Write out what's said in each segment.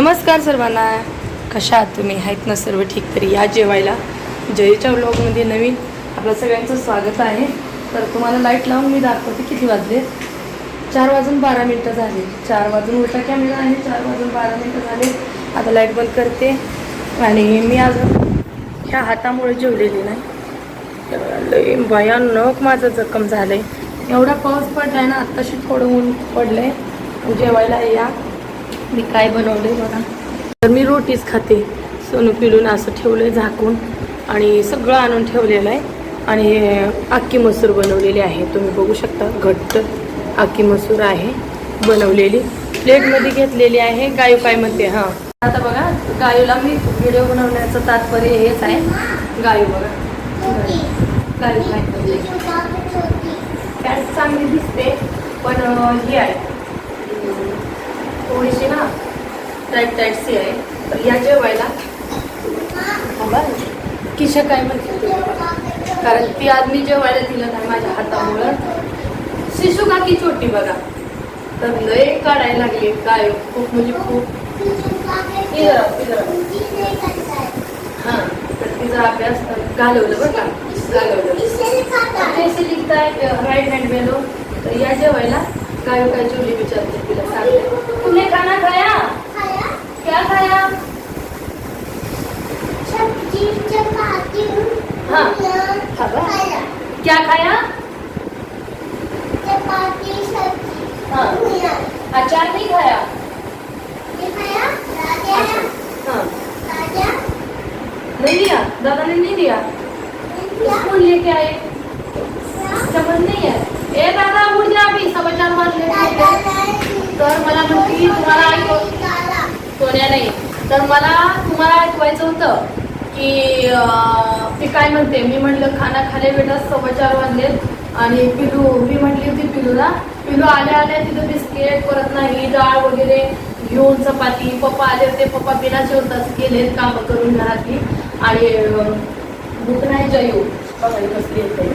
नमस्कार सर्वांना. कशा आहात तुम्ही? आहेत ना सर्व ठीक तरी? या जेवायला. जयच्या ब्लॉगमध्ये नवीन आपलं सगळ्यांचं स्वागत आहे. तर तुम्हाला लाइट लावून मी दाखवते किती वाजले. चार वाजून बारा मिनटं झाले. चार वाजून उलटा कॅमेरा आहे. चार वाजून बारा मिनटं झाले. आता लाइट बंद करते. आणि मी अजून ह्या हातामुळे जेवलेली नाही. भयानक माझं जखम झालं आहे एवढा पाऊस पडलाय ना आत्ताशी थोडं ऊन पडलंय. जेवायला या. मी काय बनवलंय बघा. तर मी रोटीच खाते. सोनू पिलून असं ठेवलंय झाकून. आणि सगळं आणून ठेवलेलं आहे. आणि हे अक्की मसूर बनवलेली आहे. तुम्ही बघू शकता घट्ट अक्की मसूर आहे. बनवलेली. प्लेटमध्ये घेतलेली आहे गायू काय म्हणते हां. आता बघा गायूला मी व्हिडिओ बनवण्याचं तात्पर्य हेच आहे. गायू बघा. गायू काय चांगली दिसते पण ही आहे. थोडीशी ना? टाईट टाईट सी आहे. तर या जेवायला किशा काय म्हणते? कारण ती आज मी जेवायला दिलं नाही माझ्या हातामुळं. शिशू काकी छोटी बघा. तर लय काढायला लागली. काय हो? खूप म्हणजे खूप. इधर इधर हां तर तिचा अभ्यास घालवलं बरं का? घालवलं. कैसे लिखता है राइट तर या जेवायला काय हो, काय जेवली विचारते तिला सांगते तुमने खाना खाया क्या खाया हाँ खाबा क्या खाया? हाँ. अचार नहीं खाया? हाँ नहीं लिया दादा ने नहीं लिया स्पून लेके आए चम्मच नहीं है ए दादा उठ जा अभी सवा चार वाजले तर मला म्हणती तुम्हाला ऐकव सोन्या नाही. तर मला तुम्हाला ऐकवायचं होतं की काय म्हणते? मी म्हटलं खाना खाले बेटा सव्वा चार वाजले. आणि पिलू मी म्हटली होती पिलूला पिलू आल्या आल्या तिथं बिस्किट परत नाही डाळ वगैरे घेऊन चपाती पप्पा आले होते पप्पा बिना जेवताच गेलेत कामं करून घरातली. आणि भूक नाही जयू हो. बघा ही कसली येते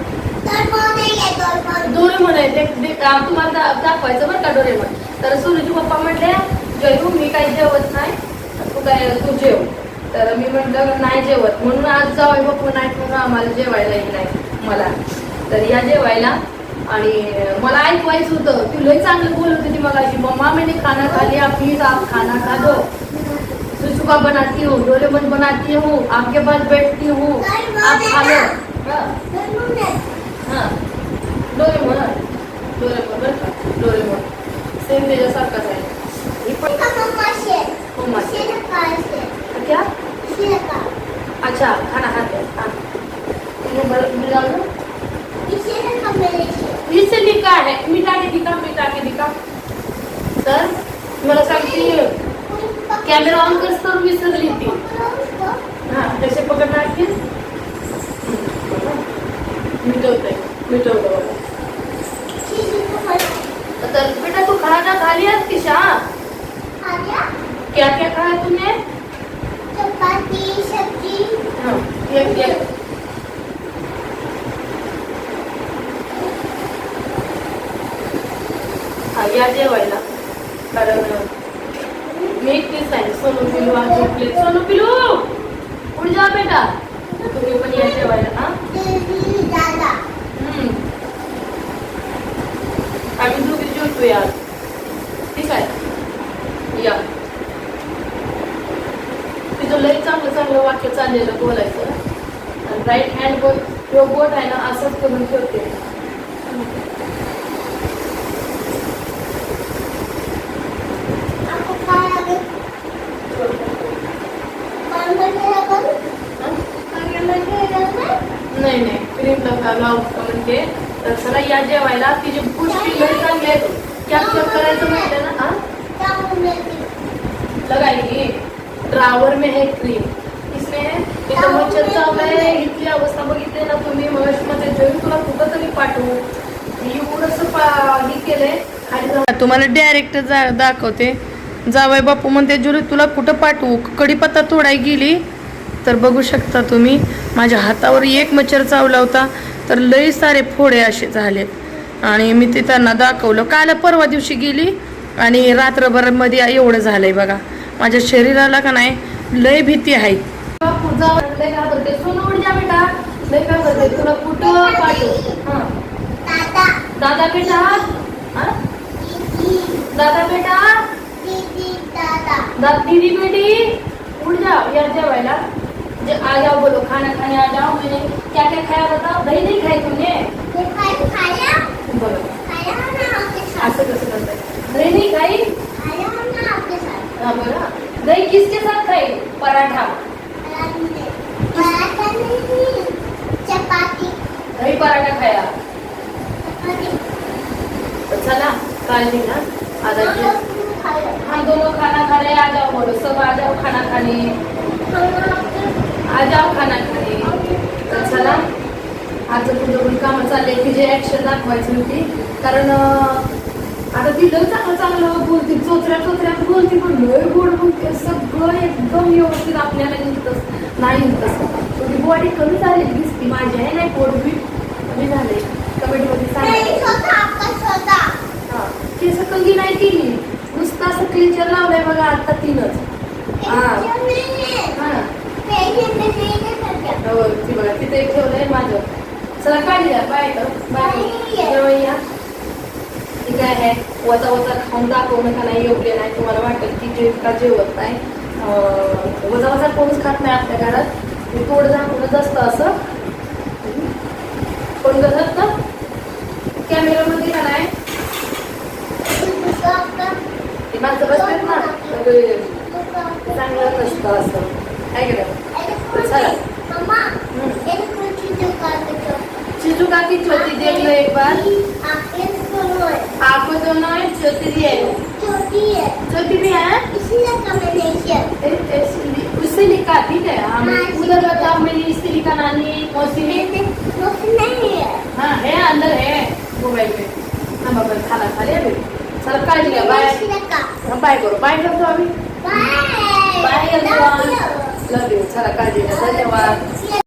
ते तुम्हाला दाखवायचं बरं का डोरेमॉन. तर सोनूचे पप्पा म्हटले जयू हो, मी काही जेवत नाही तू काय तू जेव. तर मी म्हटलं नाही जेवत. म्हणून आज जाऊ बापू नाही म्हणून आम्हाला जेवायलाही नाही मला. तर या जेवायला आणि मला ऐकवायचं होतं ती लई चांगलं बोलत होती मला की मम्मा मैंने खाना खा लिया प्लीज आप खाना खा दो सुसुका बनाती हूँ डोरेमोन बनाती हूँ आपके पास बैठती हूँ आप खा लो. हाँ. हां. डोरेमोन हा. डोरेमोन बरं का डोरेमोन सेम त्याच्यासारखाच आहे. ही क्या? अच्छा खाना खाते हैं हाँ ये बरं मी जाऊ ना? इससे लिखा है? मिटा के दिखा मिटा के दिखा। तर मला सांगते कॅमेरा ऑन कर तर विसरली ती हा कसे पकडणार की मिटवतंय मिटवलं बघा। तर बेटा तू खाना खा लिया किशा क्या क्या खाया तूने हाँ, एक एक हा या जेवायला कारण मी एकटीच आहे सोनू पिलू आज झोपले सोनू पिलू उठ जा बेटा तुम्ही पण या जेवायला हा हम्म. आम्ही दोघी जेवतोय आज ठीक आहे या तिचं लई चांगलं वाक्य चाललेलं बोलायचं. आणि राईट हँड बोट किंवा बोट आहे ना असंच करून ठेवते. नाही नाही क्रीम नका लावू म्हणजे तर चला या जेवायला. तिची गोष्टी लई चांगली आहेत कॅप्चर करायचं म्हटलं ना हा? लगाएंगे ड्रावर में है क्रीम इथं इथली अवस्था बघितली ना तुम्ही मध्ये जरी तुला कुठं तरी पाठवू हे केलंय. तुम्हाला डायरेक्ट जा दाखवते. जावय बापू म्हणते जुली तुला कुठं पाठवू? कडीपत्ता तोडाय गेली. तर बघू शकता तुम्ही माझ्या हातावर एक मच्छर चावला होता. तर लई सारे फोडे असे झालेत. आणि मी ते त्यांना दाखवलं. काल परवा दिवशी गेली आणि रात्रभरमध्ये एवढं झालंय बघा. माझ्या शरीराला का नाही लय भीती आहे. सोनू उठ जा बेटा. तुला कुठं पाठवू? हा. दादा. बेटा. हा? दादा बेटा. दा दीदी बेटी उठ जाओ यार जेवायला. जे आ जाओ बोलो खाना खाने आ जाओ मैंने क्या क्या खाया बताओ दही नहीं खाई तुमने बोलो असं कसं करताय? दही नहीं खाई? बोला दही किसके साथ खाई? पराठा. चपाती. दही पराठा खाया चला ना जे हम दोनों खाना खा रहे आ जाओ बोलो सब आ जाओ खाना खाने आ जाओ खाना खाने तर चला आज पुढे कामं चालले की जे ऍक्शन दाखवायची होती कारण आता ती लय चांगलं चांगलं बोलते. चोचऱ्या चोचऱ्यात बोलते पण लय गोड बोलते. सगळं एकदम व्यवस्थित आपल्याला येतच नाही येतच तुझी बॉडी कमी झालेली दिसती. माझी आहे नाही पोट बी कमी झाले कमेंटमध्ये हा. केस कंगी नाही केली नुसतं असं क्लिंचर लावलंय बघा आता तीनच. हा ती बघा तिथे ठेवलंय माझं. चला काढली द्या बाय बाय या. ती काय आहे. वजा वजा खाऊन दाखवणं का नाही योग्य नाही. तुम्हाला वाटेल की जे का जेवत नाही. वजा वजा कोणीच खात नाही आपल्या घरात. थोडं जाणवलं दाखवणंच असतं असं. पण कसं ना? कॅमेरामध्ये का नाही? ते माणसं बसतात ना. ते चांगलं नसतं असं. काय केलं चला. चिजुका की चोटी देख लो एक बार. आपको दोनों है चोटी भी है चोटी भी है ए- ए- उससे लिखा ठीक है हम हाँ, उधर बताओ मेरी इससे लिखा नानी मौसी ने हाँ है अंदर है मोबाइल में हम अपन खाना खा लिया अभी चल काट लिया बाय हम बाय करो बाय करतो आम्ही बाय लव यू काळजी घ्या धन्यवाद